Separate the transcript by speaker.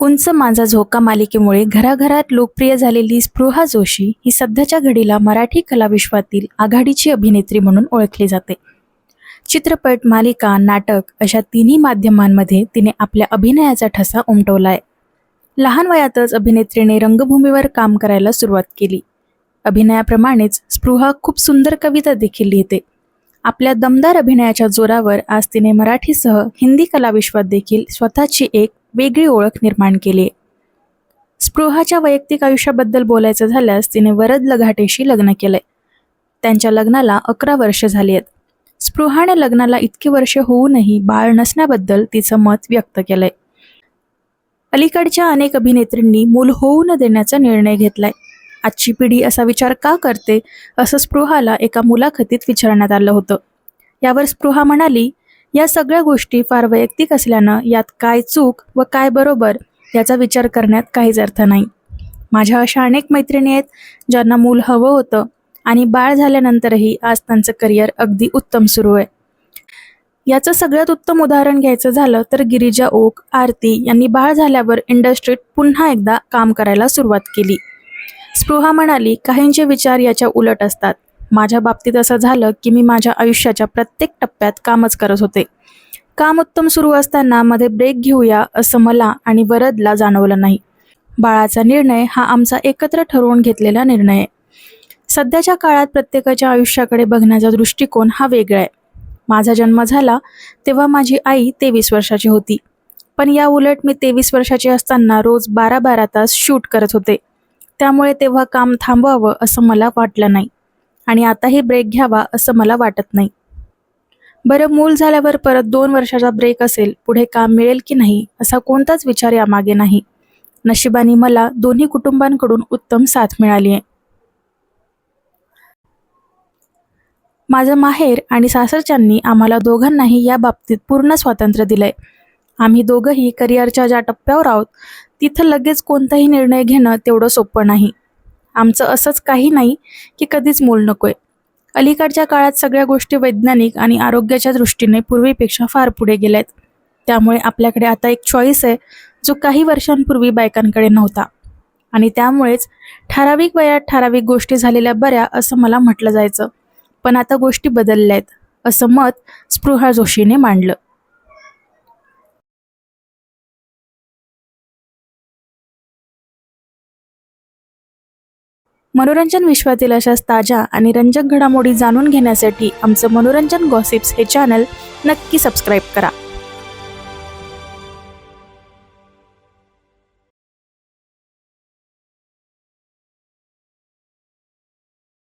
Speaker 1: उंच माझा झोका मालिकेमुळे घराघरात लोकप्रिय झालेली स्पृहा जोशी ही सध्याच्या घडीला मराठी कलाविश्वातील आघाडीची अभिनेत्री म्हणून ओळखली जाते. चित्रपट मालिका नाटक अशा तिन्ही माध्यमांमध्ये तिने आपल्या अभिनयाचा ठसा उमटवलाय. लहान वयातच अभिनेत्रीने रंगभूमीवर काम करायला सुरुवात केली. अभिनयाप्रमाणेच स्पृहा खूप सुंदर कविता देखील लिहिते. आपल्या दमदार अभिनयाच्या जोरावर आज तिने मराठीसह हिंदी कलाविश्वात देखील स्वतःची एक वेगळी ओळख निर्माण केली. आहे. स्पृहाच्या वैयक्तिक आयुष्याबद्दल बोलायचं झाल्यास तिने वरद लघाटेशी लग्न केलंय. त्यांच्या लग्नाला अकरा वर्ष झाली आहेत स्पृहाने लग्नाला इतकी वर्षे होऊनही बाळ नसण्याबद्दल तिचं मत व्यक्त केलंय. अलीकडच्या अनेक अभिनेत्रींनी मूल होऊ न देण्याचा निर्णय घेतलाय. आजची पिढी असा विचार का करते? असं स्पृहाला एका मुलाखतीत विचारण्यात आलं होतं. यावर स्पृहा म्हणाली या सगळ्या गोष्टी फार वैयक्तिक असल्यानं यात काय चूक व काय बरोबर याचा विचार करण्यात काहीच अर्थ नाही. माझ्या अशा अनेक मैत्रिणी आहेत ज्यांना मूल हवं होतं आणि बाळ झाल्यानंतरही आज त्यांचं करिअर अगदी उत्तम सुरू आहे. याचं सगळ्यात उत्तम उदाहरण घ्यायचं झालं तर गिरिजा ओक आरती यांनी बाळ झाल्यावर इंडस्ट्रीत पुन्हा एकदा काम करायला सुरुवात केली. स्पृहा म्हणाली काहींचे विचार याच्या उलट असतात. माझ्या बाबतीत असं झालं की मी माझ्या आयुष्याच्या प्रत्येक टप्प्यात कामच करत होते. काम उत्तम सुरू असताना मध्ये ब्रेक घेऊया असं मला आणि वरदला जाणवलं नाही. बाळाचा निर्णय हा आमचा एकत्र ठरवून घेतलेला निर्णय. आहे सध्याच्या काळात प्रत्येकाच्या आयुष्याकडे बघण्याचा दृष्टिकोन हा वेगळा आहे. माझा जन्म झाला तेव्हा माझी आई तेवीस वर्षाची होती. पण या उलट मी तेवीस वर्षाची असताना रोज बारा बारा तास शूट करत होते. त्यामुळे तेव्हा काम थांबवावं असं मला वाटलं नाही. आणि आताही ब्रेक घ्यावा असं मला वाटत नाही. बरं मूल झाल्यावर परत दोन वर्षाचा ब्रेक असेल पुढे काम मिळेल की नाही असा कोणताच विचार यामागे नाही. नशिबाने मला दोन्ही कुटुंबांकडून उत्तम साथ मिळाली आहे. माझं माहेर आणि सासरच्यांनी आम्हाला दोघांनाही या बाबतीत पूर्ण स्वातंत्र्य दिलंय. आम्ही दोघंही करिअरच्या ज्या टप्प्यावर आहोत तिथं लगेच कोणताही निर्णय घेणं तेवढं सोपं नाही. आमचं असंच काही नाही की कधीच मूल नकोय. अलीकडच्या काळात सगळ्या गोष्टी वैज्ञानिक आणि आरोग्याच्या दृष्टीने पूर्वीपेक्षा फार पुढे गेल्या आहेत त्यामुळे आपल्याकडे आता एक चॉईस आहे जो काही वर्षांपूर्वी बायकांकडे नव्हता. आणि त्यामुळेच ठराविक वयात ठराविक गोष्टी झालेल्या बऱ्या असं मला म्हटलं जायचं. पण आता गोष्टी बदलल्या आहेत असं मत स्पृहा जोशीने मांडलं. मनोरंजन विश्वातील अशाच ताज्या आणि रंजक घडामोडी जाणून घेण्यासाठी आमचं मनोरंजन गॉसिप्स हे चॅनल नक्की सबस्क्राईब करा.